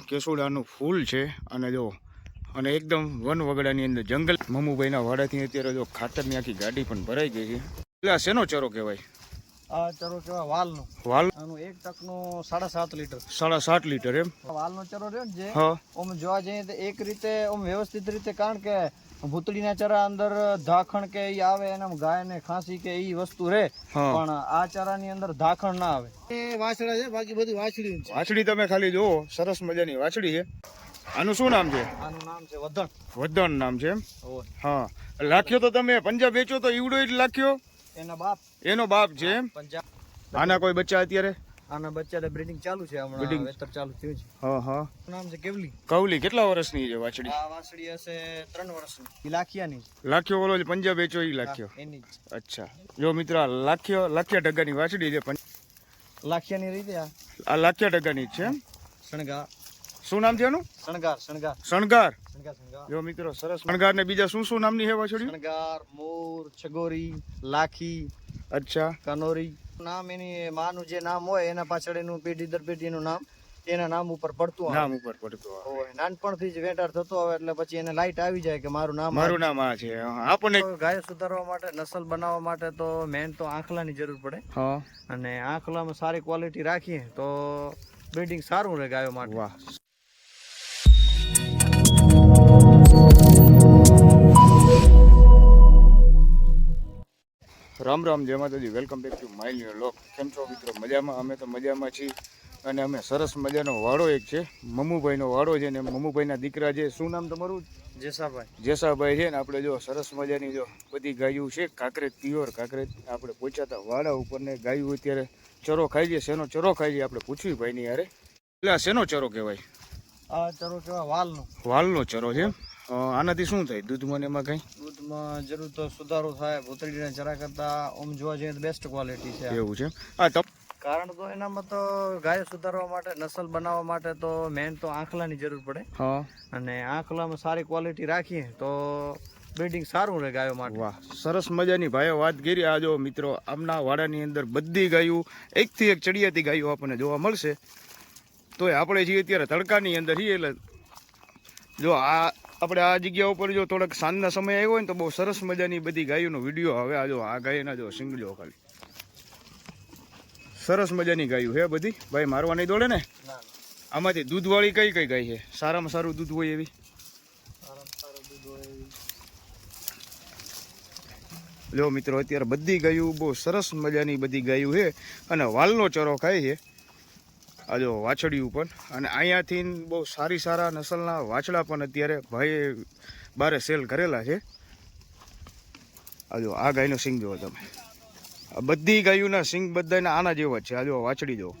કેસુડાનું ફૂલ છે અને જો, અને એકદમ વન વગડાની અંદર જંગલ. મમ્મુભાઈના વાડાથી અત્યારે જો ખાતરની આખી ગાડી પણ ભરાઈ ગઈ છે. એટલે આ શેનો ચરો કહેવાય? ચરો કેવાય વાલનો. વાલ? આનું એક ટકનું સાડા સાત લીટર. સાડા સાત લીટર એમ? વાલનો ચરો રહ્યો ને જે ઓમ જોવા જઈએ તો એક રીતે ઓમ વ્યવસ્થિત રીતે કારણ કે ભૂતળીના ચરા અંદર ધાખણ કે ઈ આવે એના ગાય ને ખાંસી કે ઈ વસ્તુ રહે પણ આ ચરાની અંદર ધાખણ ના આવે. એ વાછડા છે બાકી બધી વાછડી છે. વાછડી તમે ખાલી જુઓ સરસ મજાની વાછડી છે. આનું શું નામ છે? આનું નામ છે વધણ વધણ નામ છે એમ? હા. લાખ્યો તો તમે પંજાબ વેચો તો ઈવડો જ લાખ્યો? એના બાપ. એનો બાપ છે એમ? પંજાબ આના કોઈ બચ્ચા અત્યારે? આના બચ્ચા બ્રીડિંગ ચાલુ છે હમણાં Breeding. વેતર ચાલુ થયું છે. હા હા. નામ છે કેવલી. કવલી કેટલા વર્ષની છે વાછડી? આ વાછડી હશે 3 વર્ષની. ઈ લાખિયાની લાખિયો ઓલો જે પંજાબ વેચો ઈ લાખ્યો? એની અચ્છા. જો મિત્ર લાખિયો લાખ્યો ટકાની વાછડી છે લાખિયાની રીતે આ. આ લાખ્યા ટકાની છે એમ? શણગાર. શું નામ છે એનું? શણગાર શણગાર. શણગાર. જો મિત્રો સરસ શણગાર ને બીજા શું શું નામની હેવા વાછડી શણગાર મોર છગોરી લાખી અચ્છા. કનોરી. નામ એની માનું જે નામ હોય એના પાછળ એનું પેઢી દર પેઢીનું નામ એના નામ ઉપર પડતું નામ ઉપર પડતું. હોય નાનપણથી જ વેટાર થતો આવે એટલે પછી એને લાઈટ આવી જાય કે મારું નામ મારું નામ આ છે. આપણને ગાય સુધારવા માટે નસલ બનાવવા માટે તો મેન તો આંખલાની જરૂર પડે. અને આંખલામાં સારી ક્વોલિટી રાખીએ તો બ્રીડિંગ સારું રહે ગાયો માટે. વાહ. રામ રામ જય માતાજી. Welcome back to my new vlog કેમ છો મિત્રો? મજામાં? અમે તો મજામાં છીએ અને અમે સરસ મજાનો વાડો એક છે. મમ્મુભાઈનો વાડો છે ને મમ્મુભાઈના દીકરા છે. શું નામ તમારું? જેસાભાઈ. જેસાભાઈ છે ને આપણે જો સરસ મજાની જો બધી ગાયું છે. કાંકરેજ પ્યોર કાંકરેજ. આપણે પહોંચ્યા વાડા ઉપર ને ગાયું અત્યારે ચરો ખાઈ છે શેનો ચરો ખાઈ છે આપણે પૂછ્યું ભાઈની યારે એટલે આ શેનો ચરો કહેવાય? આ ચરો કહેવાય વાલનો. વાલનો ચરો છે એમ? આનાથી શું થાય? દૂધમાં એમાં કઈ? દૂધમાં જરૂર તો સુધારો થાય ભૂતળીને જરા કરતા આમ જોવા જઈએ તો બેસ્ટ ક્વોલિટી છે. એવું છે? આ તપ કારણ તો એનામાં તો ગાયો સુધારવા માટે નસલ બનાવવા માટે તો મેન તો આંખલાની જરૂર પડે. હા. અને આંખલામાં સારી ક્વોલિટી રાખીએ તો બ્રીડિંગ સારું રહે ગાયો માટે. વાહ સરસ મજાની ભાઈઓ વાત કરી. આ જો મિત્રો આમના વાડાની અંદર બધી ગાયો એકથી એક ચડિયાતી ગાયો આપણને જોવા મળશે. તો આપણે છીએ અત્યારે તડકાની અંદર છીએ એટલે જો આ આપણે આ જગ્યા ઉપર જો થોડાક સાંજના સમય આવ્યો હોય ને તો બહુ સરસ મજાની બધી ગાયોનો વીડિયો આવે આ જો આ ગાયના જો સિંગલો ખાલી. સરસ મજાની ગાયું હે બધી. ભાઈ મારવા નહીં દોડે ને? આમાંથી દૂધવાળી કઈ કઈ ગાય છે? સારામાં સારું દૂધ હોય એવી. જો મિત્રો અત્યારે બધી ગાયું બહુ સરસ મજાની બધી ગાયું છે અને વાલનો ચરો ખાય છે. જો વાછડી ઉપર અને અહીંયાથી બહુ સારી સારા નસલના વાછડા પણ અત્યારે ભાઈએ બારે સેલ કરેલા છે. આ જો આ ગાયનો સિંગ જુઓ તમે. બધી ગાયોના સિંગ બધાના આના જેવા છે. આ જો વાછડી જો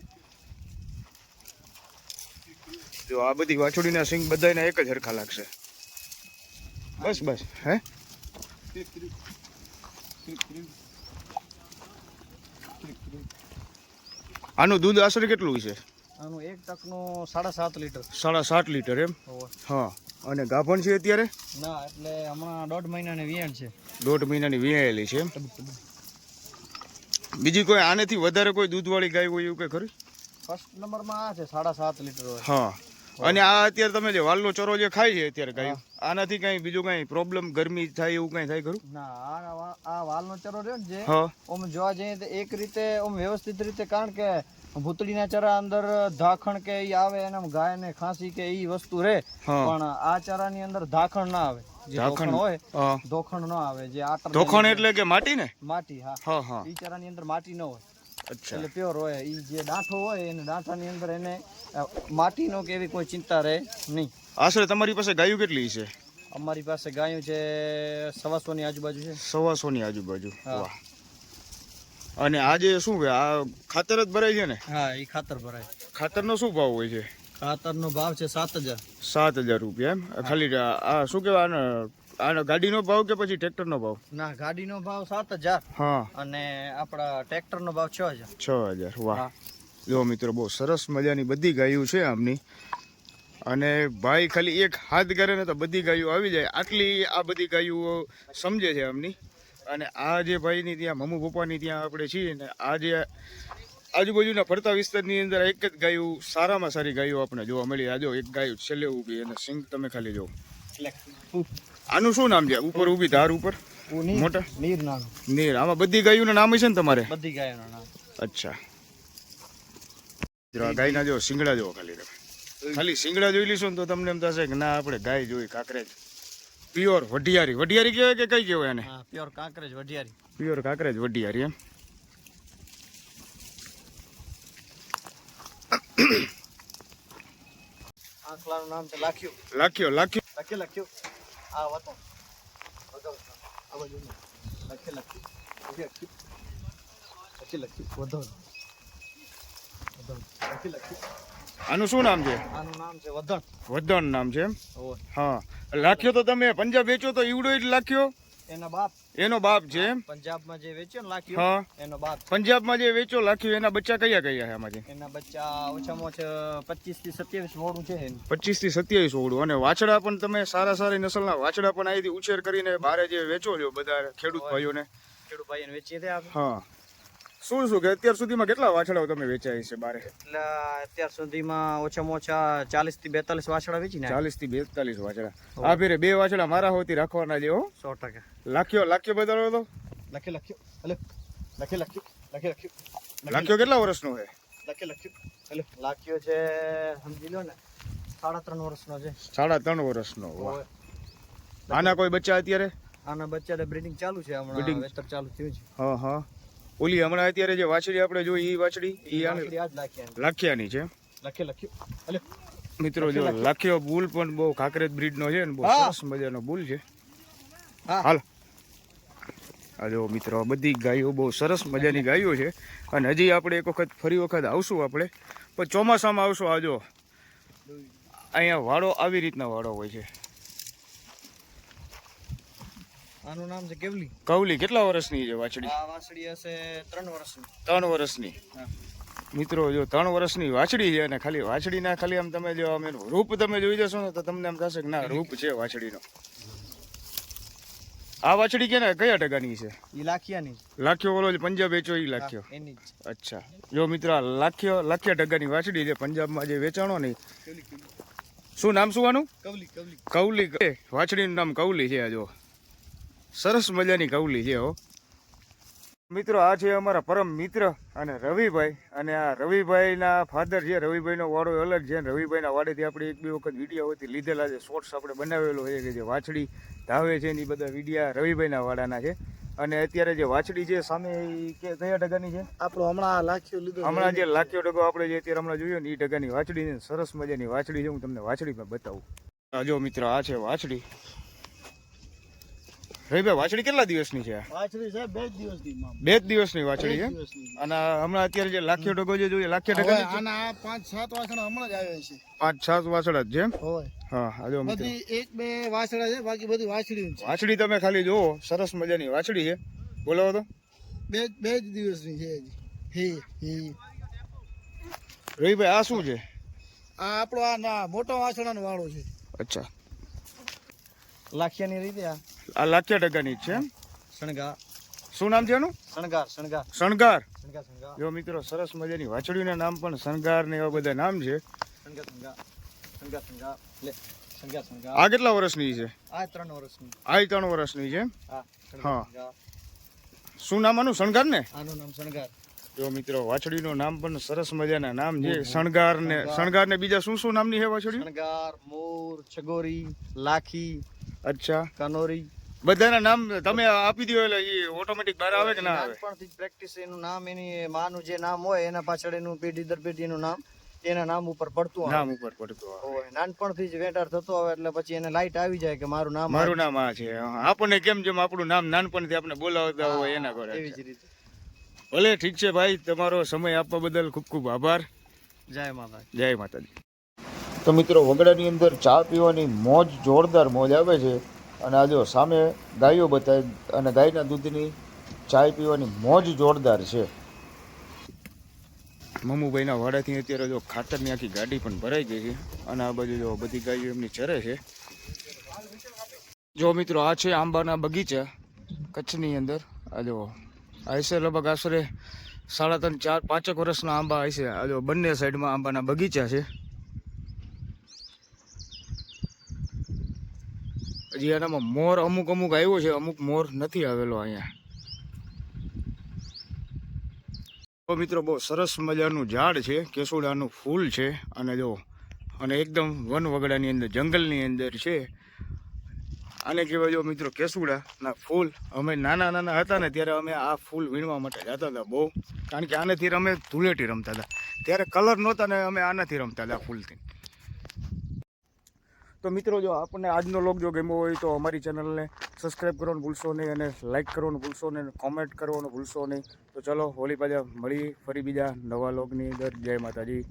જો આ બધી વાછડીના સિંગ બધાના એક જ હરખા લાગશે. બસ બસ, હે? આનું દૂધ આશરે કેટલું છે? આનું એક ટકનું સાડા સાત લીટર. સાડા સાત લીટર એમ. હા. અને ગાભણ છે અત્યારે? ના એટલે હમણાં દોઢ મહિનાની વિયાણ છે. દોઢ મહિનાની વિયાયેલી છે એમ? બીજી કોઈ આનેથી વધારે કોઈ દૂધવાળી ગાય હોય એવું કઈ ખરી? ફર્સ્ટ નંબરમાં આ છે સાડા સાત લીટર હોય. હા. અને આ અત્યારે તમે જે વાલનો ચરો જે ખાય છે અત્યારે ગાય આનાથી કઈ બીજું કઈ પ્રોબ્લેમ ગરમી થાય એવું કઈ થાય ખરું? ના આ આ વાલનો ચરો રહ્યો ને જે ઓમ જોવા જઈએ તો એક રીતે ઓમ વ્યવસ્થિત રીતે કારણ કે ભૂતળીના ચરા અંદર ધાખણ કે ઈ આવે એના ગાય ને ખાંસી કે ઈ વસ્તુ રહે પણ આ ચરાની અંદર ધાખણ ના આવે. ધાખણ હોય ધોખણ ન આવે જે આટર ધોખણ એટલે કે માટી ને? માટી હા. હા હા. ઈ ચરાની અંદર માટી ન હોય. એટલે પ્યોર હોય. એ જે દાંઠો હોય એને ડાંઠાની અંદર એને માટીનો કે એવી કોઈ ચિંતા રહે નહીં. આશરે તમારી પાસે ગાયું કેટલી છે? અમારી પાસે ગાયું છે સવાસો ની આજુબાજુ છે. સવાસો ની આજુબાજુ. વાહ. અને આજે શું કે આ ખાતર જ ભરાય છે ને? હા એ ખાતર ભરાય. ખાતરનો શું ભાવ હોય છે? ખાતરનો ભાવ છે સાત હજાર. સાત હજાર રૂપિયા એમ? ખાલી આ શું કહેવાય આના આનો ગાડીનો ભાવ કે પછી ટ્રેક્ટરનો ભાવ? ના ગાડીનો ભાવ સાત હજાર. હા. અને આપણા ટ્રેક્ટરનો ભાવ છ હજાર. છ હજાર વાહ. જો મિત્રો બહુ સરસ મજાની બધી ગાયું છે આમની. અને ભાઈ ખાલી એક હાથ કરે ને તો બધી ગાયો આવી જાય. આટલી આ બધી ગાયો સમજે છે આમની. અને આ જે ભાઈની ત્યાં મમ્મી પપ્પાની ત્યાં આપણે છીએ ને આ જે આજુબાજુના ફરતા વિસ્તારની અંદર એક જ ગાયું સારામાં સારી ગાયો આપણે જોવા મળી. આ જો એક ગાયું છેલ્લે ઊભી અને સિંગ તમે ખાલી જો આનું શું નામ છે? ઉપર ઊભી ધાર ઉપર? મોટા? નીર નામ નીર. આમાં બધી ગાયોના નામ છે ને તમારે? બધી ગાયોના નામ. અચ્છા. ગાયના જો સિંગડા જો ખાલી તમે. ખાલી સિંગડા જોઈ લઈશું ને તો તમને એમ થશે કે ના આપણે ગાય જોઈ કાંકરેજ પ્યોર વઢિયારી. વઢિયારી કહેવાય કે કઈ કહેવાય એને હા પ્યોર કાંકરેજ વઢિયારી. પ્યોર કાંકરેજ વઢિયારી એમ. આંખલાનું નામ છે લાખ્યું. લાખ્યો લાખ્યો. લખી લખ્યું. આ વતો વગર આ બાજુ. લખ્યું લખી લખ્યું લખી લખ્યું વધો વધો લખી લખ્યું આનું શું નામ છે? આનું નામ છે વધણ વધણ નામ છે એમ? હા. લાખ્યો તો તમે પંજાબ વેચો તો ઈવડો જ લાખ્યો? એનો બાપ. એનો બાપ છે પંજાબમાં જે વેચ્યો ને લાખ્યું હા. એનો બાપ પંજાબમાં જે વેચો લાખ્યો એના બચ્ચા કયા કયા છે આમાંથી એના બચ્ચા ઓછામાં ઓછા પચીસથી સત્યાવીસ મોડું છે એનું. પચીસથી સત્યાવીસ ઓગળું અને વાછડા પણ તમે સારા સારી નસલના વાછડા પણ અહીંથી ઉછેર કરીને બારે જે વેચો છો બધા ખેડૂત ભાઈઓને. ખેડૂત ભાઈને વેચીએ તે આપણે. હા. શું શું કે અત્યાર સુધીમાં કેટલા વાછડાઓ તમે વેચાય છે બારે? એટલે અત્યાર સુધીમાં ઓછામાં ઓછા ચાલીસથી બેતાલીસ વાછડા વેચી. ચાલીસથી બેતાલીસ વાછડા. આ ફેરે બે વાછડા મારા હોતી રાખવાના જેવો સો ટકા. લાખ્યો લાખ્યો બધા તો. લખી લખ્યો. હલે. લખી લખ્યું લખી લખ્યું. લાખ્યો કેટલા વર્ષનો છે? લખી લખ્યું. હલે. લાખ્યો છે સમજી લો ને સાડા ત્રણ વર્ષનો છે. સાડા ત્રણ વર્ષનો. આના કોઈ બચ્ચા અત્યારે? આના બચ્ચાને બ્રીડિંગ ચાલુ છે. હમણાં વેતર ચાલુ થયું છે. હા હા. ઓલી હમણાં અત્યારે જે વાછડી આપણે જોઈ એ વાછડી લાખ્યા લાખિયાની છે. લખે લખ્યું. મિત્રો જો લાખિયો બુલ પણ બહુ ખાકરેજ બ્રીડ નો છે ને બહુ સરસ મજાનો બુલ છે. હા. હાલ. જો મિત્રો બધી ગાયો બહુ સરસ મજાની ગાયો છે. અને હજી આપણે એક વખત ફરી વખત આવશું આપણે. પણ ચોમાસામાં આવશું આજો અહીંયા વાડો આવી રીતના વાડો હોય છે. આનું નામ છે કેવલી. કવલી કેટલા વર્ષની છે વાછડી? આ વાછડી હશે ત્રણ વર્ષની. ત્રણ વર્ષની. મિત્રો જો ત્રણ વર્ષની વાછડી છે અને ખાલી વાછડીના ખાલી આમ તમે જો આમ એનું રૂપ તમે જોઈ જશો ને તો તમને એમ થશે કે ના રૂપ છે વાછડીનો. આ વાછડી કે ને કયા ટકાની છે? ઈ લાખિયાની લાખ્યો ઓલો પંજાબ વેચો એ લાખ્યો. એની અચ્છા. જો મિત્રો લાખ્યો લાખ્યા ટકાની વાછડી છે પંજાબમાં જે વેચાણો નહીં શું નામ શું આનું? કવલી કવલી. કવલી. એ, વાછડીનું નામ કવલી છે આ જો. સરસ મજાની કવલી છે હો. મિત્રો આ છે અમારા પરમ મિત્ર અને રવિભાઈ. અને આ રવિભાઈના ફાધર છે રવિભાઈનો વાડો અલગ છે. રવિભાઈના વાડેથી આપણે એક બે વખત વિડીયોથી લીધેલા છે. શોર્ટ્સ આપણે બનાવેલો છે કે જે વાછડી ધાવે છે એની બધા વિડીયા રવિભાઈના વાડાના છે. અને અત્યારે જે વાછડી છે સામે કે કયા ટકાની છે? આપણો હમણાં લાખ્યો લીધો હમણાં જે લાખ્યો ટકો આપણે જે અત્યારે હમણાં જોયો ને એ ટકાની વાછડી છે સરસ મજાની વાછડી છે હું તમને વાછડી પણ બતાવું. જો મિત્ર આ છે વાછડી. રવિભાઈ વાછડી કેટલા દિવસની છે? વાછડી છે બે જ દિવસની બે જ દિવસની વાછડી છે અને હમણાં અત્યારે જે લાખ્યો ટકો જે જોઈએ લાખ્યો ટકા આના પાંચ સાત વાસણ હમણાં જ આવ્યા છે. પાંચ સાત વાછડા જ છે? હોય. હા આ બધી એક બે વાસણા છે બાકી બધી વાછડી છે. વાછડી તમે ખાલી જુઓ સરસ મજાની વાછડી છે. બોલાવો તો. બે બે જ દિવસની છે હે હે. રવિભાઈ આ શું છે? આ આપણો આ મોટો વાછડાનો વાળો છે. અચ્છા. લાખિયાની રીતે આ. આ લાખ્યા ડગાની છે? શણગાર. શું નામ છે એનું? શણગાર શણગાર. શણગાર. જો મિત્રો સરસ મજાની વાછડીના નામ પણ શણગાર ને એવા બધા નામ છે. આ કેટલા વર્ષની છે? આ ત્રણ વર્ષની. આ ત્રણ વર્ષની છે. હા. શું નામ આનું? શણગાર ને? આનું નામ શણગાર. જો મિત્રો વાછડીનું નામ પણ સરસ મજાના નામ છે. શણગાર ને શણગાર. ને બીજા શું શું નામની છે વાછડી શણગાર મોર છગોરી લાખી. અચ્છા. કનોરી. બધાના નામ તમે આપી દો એટલે એ ઓટોમેટિક બહાર આવે કે ના આવે? નાનપણથી પ્રેક્ટિસ એનું નામ એની માનું જે નામ હોય એના પાછળ એનું પેઢી દર પેઢીનું નામ એના નામ ઉપર પડતું નામ ઉપર પડતું હોય નાનપણથી જ વેટાર થતો આવે એટલે પછી એને લાઈટ આવી જાય કે મારું નામ મારું નામ આ છે. આપણને કેમ જેમ આપણું નામ નાનપણથી આપણે બોલાવતા હોય એના ઘરે. એવી જ રીતે. ભલે ઠીક છે ભાઈ તમારો સમય આપવા બદલ ખૂબ ખૂબ આભાર. જય માતા જય માતાજી. તો મિત્રો, વગડાની અંદર ચા પીવાની મોજ જોરદાર મોજ આવે છે. અને આ જો સામે ગાયો બતાવી અને ગાયના દૂધની ચા પીવાની મોજ જોરદાર છે. મમ્મુભાઈના વાડાથી અત્યારે જો ખાતરની આખી ગાડી પણ ભરાઈ ગઈ છે અને આ બાજુ જો બધી ગાયો એમની ચરે છે. જો મિત્રો, આ છે આંબાના બગીચા કચ્છની અંદર. આ જો આ લગભગ આશરે સાડા ત્રણ, ચાર, પાંચેક વર્ષના આંબા હશે આ જો બંને સાઈડમાં આંબાના બગીચા છે. હજી મોર અમુક અમુક આવ્યો છે, અમુક મોર નથી આવેલો અહીંયા. મિત્રો બહુ સરસ મજાનું ઝાડ છે, કેસુડાનું ફૂલ છે, અને જો, અને એકદમ વન વગડાની અંદર, જંગલની અંદર છે. આને કહેવાય જો મિત્રો કેસુડાના ફૂલ. અમે નાના નાના હતા ને ત્યારે અમે આ ફૂલ વીણવા માટે જતા હતા બહુ. કારણ કે આનાથી અમે ધૂળેટી રમતા હતા. ત્યારે કલર નહોતા ને અમે આનાથી રમતા હતા ફૂલથી. તો મિત્રો, જો આપણને આજનો લોક જો ગમ્યો હોય તો અમારી ચેનલને સબસ્ક્રાઈબ કરવાનું ભૂલશો નહીં અને લાઇક કરવાનું ભૂલશો નહીં કોમેન્ટ કરવાનું ભૂલશો નહીં. તો ચલો, હોળી પાછા મળી ફરી બીજા નવા લોગની અંદર. જય માતાજી.